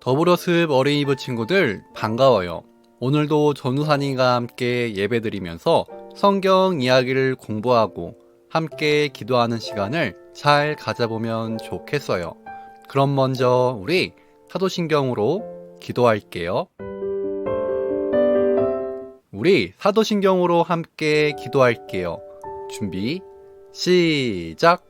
더불어습 어린이부 친구들 반가워요. 오늘도 전우사님과 함께 예배드리면서 성경 이야기를 공부하고 함께 기도하는 시간을 잘 가져보면 좋겠어요. 그럼 먼저 우리 사도신경으로 기도할게요. 우리 사도신경으로 함께 기도할게요. 준비, 시작!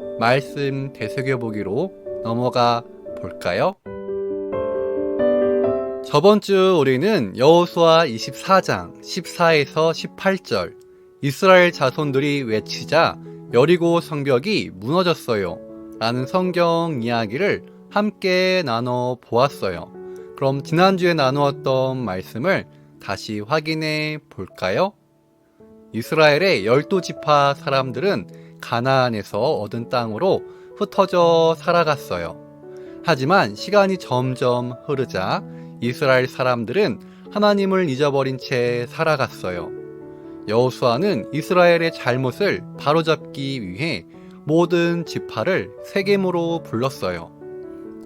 말씀 되새겨 보기로 넘어가 볼까요? 저번 주 우리는 여호수아 24장 14에서 18절 이스라엘 자손들이 외치자 여리고 성벽이 무너졌어요. 라는 성경 이야기를 함께 나눠 보았어요. 그럼 지난주에 나누었던 말씀을 다시 확인해 볼까요? 이스라엘의 열두 지파 사람들은 가나안에서 얻은 땅으로 흩어져 살아갔어요. 하지만 시간이 점점 흐르자 이스라엘 사람들은 하나님을 잊어버린 채 살아갔어요. 여호수아는 이스라엘의 잘못을 바로잡기 위해 모든 지파를 세겜으로 불렀어요.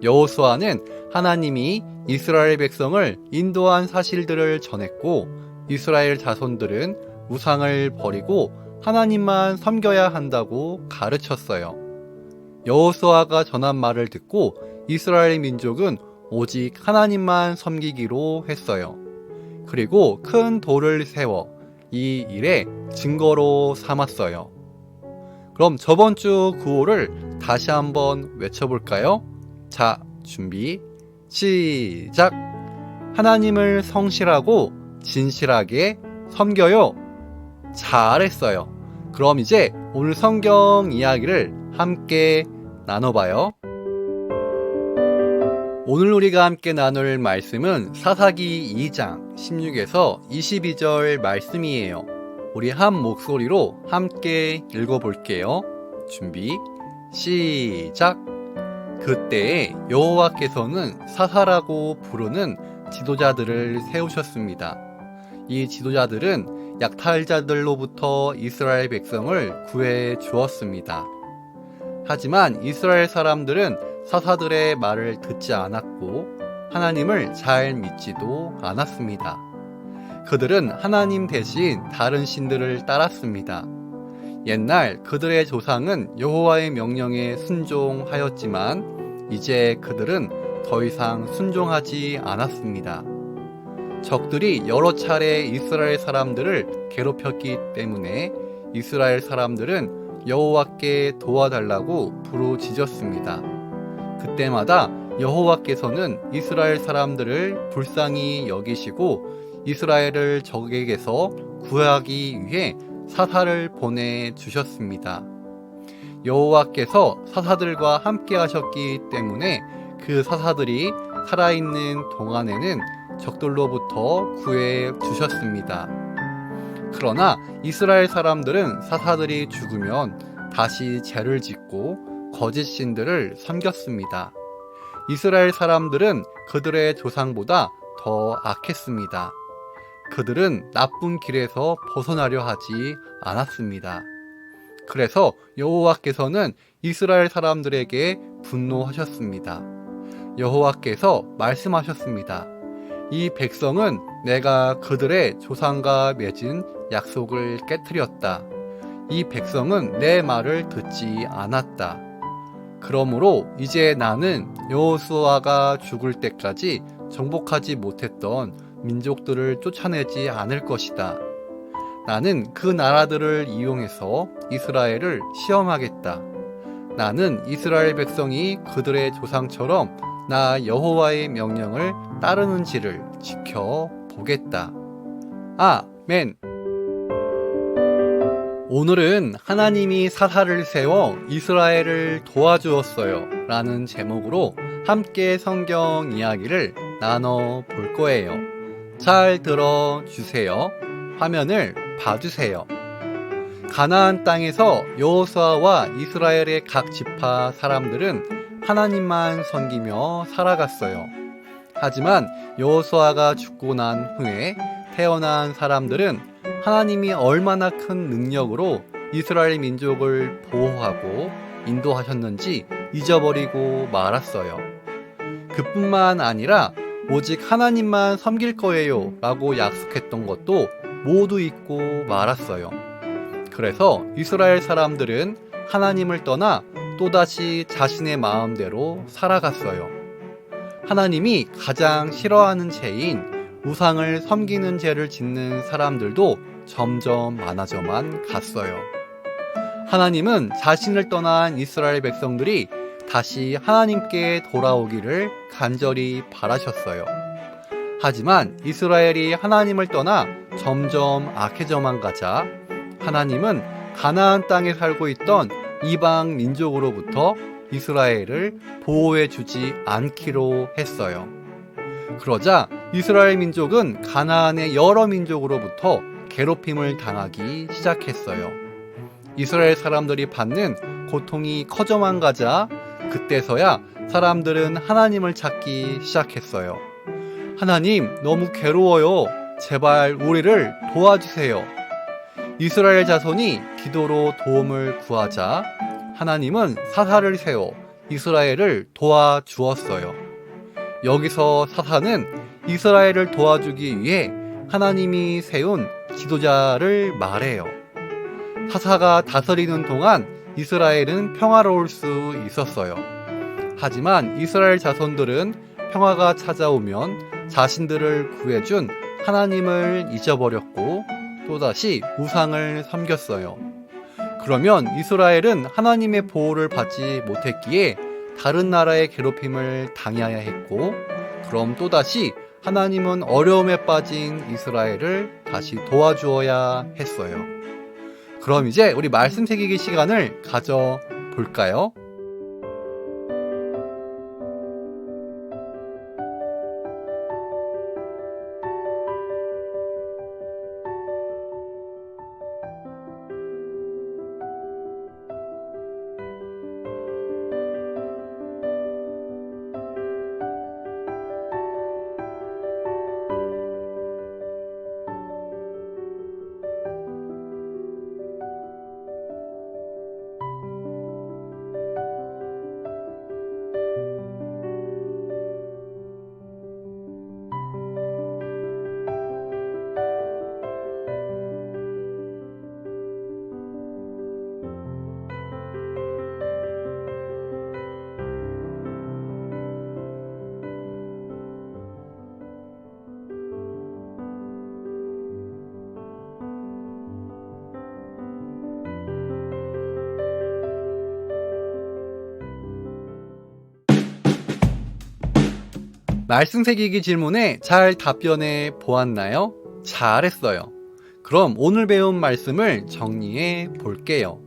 여호수아는 하나님이 이스라엘 백성을 인도한 사실들을 전했고 이스라엘 자손들은 우상을 버리고 하나님만 섬겨야 한다고 가르쳤어요. 여호수아가 전한 말을 듣고 이스라엘 민족은 오직 하나님만 섬기기로 했어요. 그리고 큰 돌을 세워 이 일의 증거로 삼았어요. 그럼 저번 주 구호를 다시 한번 외쳐볼까요? 자, 준비, 시작! 하나님을 성실하고 진실하게 섬겨요. 잘했어요. 그럼 이제 오늘 성경 이야기를 함께 나눠봐요. 오늘 우리가 함께 나눌 말씀은 사사기 2장 16에서 22절 말씀이에요. 우리 한 목소리로 함께 읽어볼게요. 준비, 시작! 그때에 여호와께서는 사사라고 부르는 지도자들을 세우셨습니다. 이 지도자들은 약탈자들로부터 이스라엘 백성을 구해 주었습니다. 하지만 이스라엘 사람들은 사사들의 말을 듣지 않았고 하나님을 잘 믿지도 않았습니다. 그들은 하나님 대신 다른 신들을 따랐습니다. 옛날 그들의 조상은 여호와의 명령에 순종하였지만 이제 그들은 더 이상 순종하지 않았습니다. 적들이 여러 차례 이스라엘 사람들을 괴롭혔기 때문에 이스라엘 사람들은 여호와께 도와달라고 부르짖었습니다. 그때마다 여호와께서는 이스라엘 사람들을 불쌍히 여기시고 이스라엘을 적에게서 구하기 위해 사사를 보내 주셨습니다. 여호와께서 사사들과 함께 하셨기 때문에 그 사사들이 살아있는 동안에는 적들로부터 구해 주셨습니다. 그러나 이스라엘 사람들은 사사들이 죽으면 다시 죄를 짓고 거짓 신들을 섬겼습니다. 이스라엘 사람들은 그들의 조상보다 더 악했습니다. 그들은 나쁜 길에서 벗어나려 하지 않았습니다. 그래서 여호와께서는 이스라엘 사람들에게 분노하셨습니다. 여호와께서 말씀하셨습니다. 이 백성은 내가 그들의 조상과 맺은 약속을 깨뜨렸다. 이 백성은 내 말을 듣지 않았다. 그러므로 이제 나는 여호수아가 죽을 때까지 정복하지 못했던 민족들을 쫓아내지 않을 것이다. 나는 그 나라들을 이용해서 이스라엘을 시험하겠다. 나는 이스라엘 백성이 그들의 조상처럼 나 여호와의 명령을 따르는지를 지켜 보겠다. 아멘. 오늘은 하나님이 사사를 세워 이스라엘을 도와주었어요. 라는 제목으로 함께 성경 이야기를 나눠 볼 거예요. 잘 들어주세요. 화면을 봐주세요. 가나안 땅에서 여호수아와 이스라엘의 각 지파 사람들은 하나님만 섬기며 살아갔어요. 하지만 여호수아가 죽고 난 후에 태어난 사람들은 하나님이 얼마나 큰 능력으로 이스라엘 민족을 보호하고 인도하셨는지 잊어버리고 말았어요. 그뿐만 아니라 오직 하나님만 섬길 거예요 라고 약속했던 것도 모두 잊고 말았어요. 그래서 이스라엘 사람들은 하나님을 떠나 또다시 자신의 마음대로 살아갔어요. 하나님이 가장 싫어하는 죄인 우상을 섬기는 죄를 짓는 사람들도 점점 많아져만 갔어요. 하나님은 자신을 떠난 이스라엘 백성들이 다시 하나님께 돌아오기를 간절히 바라셨어요. 하지만 이스라엘이 하나님을 떠나 점점 악해져만 가자 하나님은 가나안 땅에 살고 있던 이방 민족으로부터 이스라엘을 보호해 주지 않기로 했어요. 그러자 이스라엘 민족은 가나안의 여러 민족으로부터 괴롭힘을 당하기 시작했어요. 이스라엘 사람들이 받는 고통이 커져만 가자 그때서야 사람들은 하나님을 찾기 시작했어요. 하나님, 너무 괴로워요. 제발 우리를 도와주세요. 이스라엘 자손이 기도로 도움을 구하자 하나님은 사사를 세워 이스라엘을 도와주었어요. 여기서 사사는 이스라엘을 도와주기 위해 하나님이 세운 지도자를 말해요. 사사가 다스리는 동안 이스라엘은 평화로울 수 있었어요. 하지만 이스라엘 자손들은 평화가 찾아오면 자신들을 구해준 하나님을 잊어버렸고 또다시 우상을 섬겼어요. 그러면 이스라엘은 하나님의 보호를 받지 못했기에 다른 나라의 괴롭힘을 당해야 했고, 그럼 또다시 하나님은 어려움에 빠진 이스라엘을 다시 도와주어야 했어요. 그럼 이제 우리 말씀 새기기 시간을 가져 볼까요? 말씀 새기기 질문에 잘 답변해 보았나요? 잘했어요. 그럼 오늘 배운 말씀을 정리해 볼게요.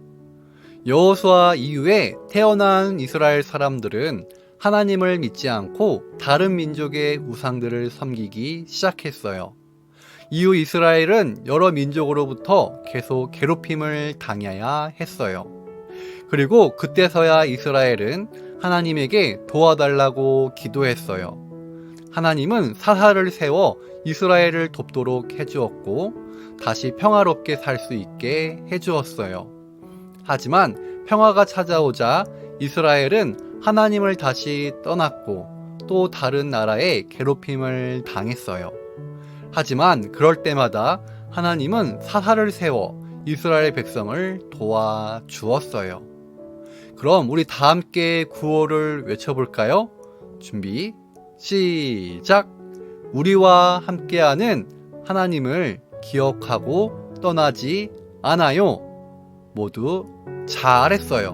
여호수아 이후에 태어난 이스라엘 사람들은 하나님을 믿지 않고 다른 민족의 우상들을 섬기기 시작했어요. 이후 이스라엘은 여러 민족으로부터 계속 괴롭힘을 당해야 했어요. 그리고 그때서야 이스라엘은 하나님에게 도와달라고 기도했어요. 하나님은 사사를 세워 이스라엘을 돕도록 해주었고 다시 평화롭게 살 수 있게 해주었어요. 하지만 평화가 찾아오자 이스라엘은 하나님을 다시 떠났고 또 다른 나라에 괴롭힘을 당했어요. 하지만 그럴 때마다 하나님은 사사를 세워 이스라엘 백성을 도와주었어요. 그럼 우리 다 함께 구호를 외쳐볼까요? 준비, 시작! 우리와 함께하는 하나님을 기억하고 떠나지 않아요. 모두 잘했어요.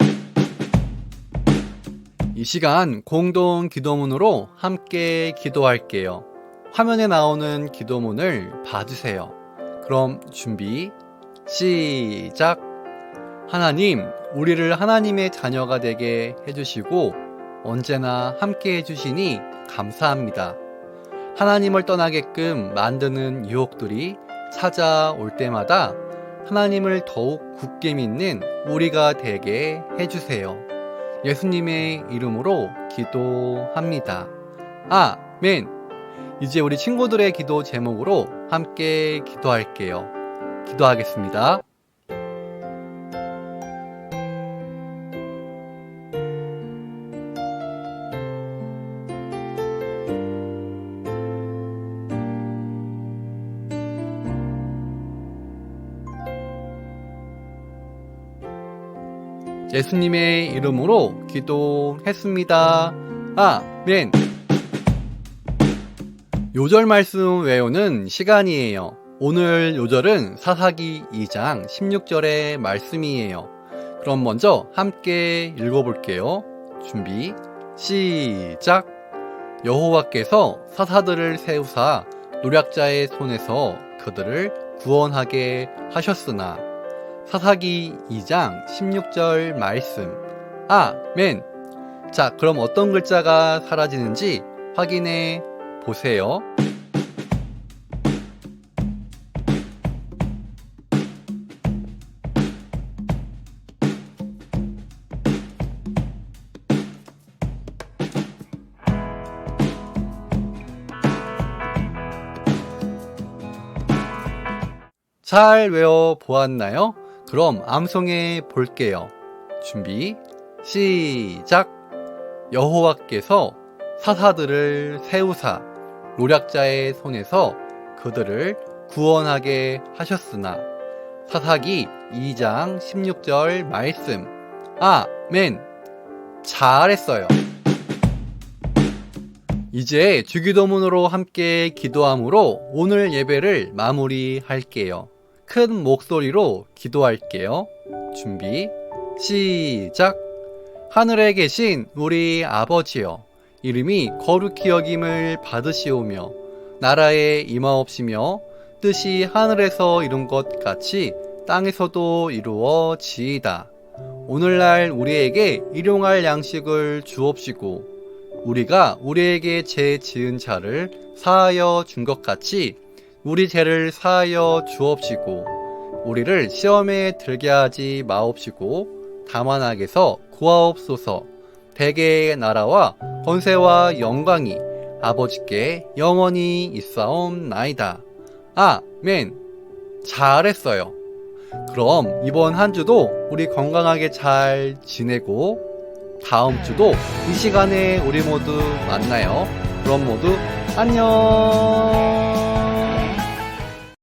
이 시간 공동 기도문으로 함께 기도할게요. 화면에 나오는 기도문을 봐주세요. 그럼 준비, 시작! 하나님, 우리를 하나님의 자녀가 되게 해주시고 언제나 함께 해주시니 감사합니다. 하나님을 떠나게끔 만드는 유혹들이 찾아올 때마다 하나님을 더욱 굳게 믿는 우리가 되게 해주세요. 예수님의 이름으로 기도합니다. 아멘. 이제 우리 친구들의 기도 제목으로 함께 기도할게요. 기도하겠습니다. 예수님의 이름으로 기도했습니다. 아멘. 요절 말씀 외우는 시간이에요. 오늘 요절은 사사기 2장 16절의 말씀이에요. 그럼 먼저 함께 읽어볼게요. 준비, 시작. 여호와께서 사사들을 세우사 노략자의 손에서 그들을 구원하게 하셨으나 사사기 2장 16절 말씀. 아멘. 자, 그럼 어떤 글자가 사라지는지 확인해 보세요. 잘 외워 보았나요? 그럼 암송해 볼게요. 준비, 시작! 여호와께서 사사들을 세우사 노략자의 손에서 그들을 구원하게 하셨으나 사사기 2장 16절 말씀 아멘 잘했어요 이제 주기도문으로 함께 기도함으로 오늘 예배를 마무리할게요 큰 목소리로 기도할게요 준비 시작 하늘에 계신 우리 아버지여 이름이 거룩히 여김을 받으시오며 나라에 임하옵시며 뜻이 하늘에서 이룬 것 같이 땅에서도 이루어지이다. 오늘날 우리에게 일용할 양식을 주옵시고 우리가 우리에게 죄 지은 자를 사하여 준 것 같이 우리 죄를 사하여 주옵시고 우리를 시험에 들게 하지 마옵시고 다만 악에서 구하옵소서 대개의 나라와 권세와 영광이 아버지께 영원히 있사옵나이다. 아멘. 잘했어요. 그럼 이번 한 주도 우리 건강하게 잘 지내고 다음 주도 이 시간에 우리 모두 만나요. 그럼 모두 안녕.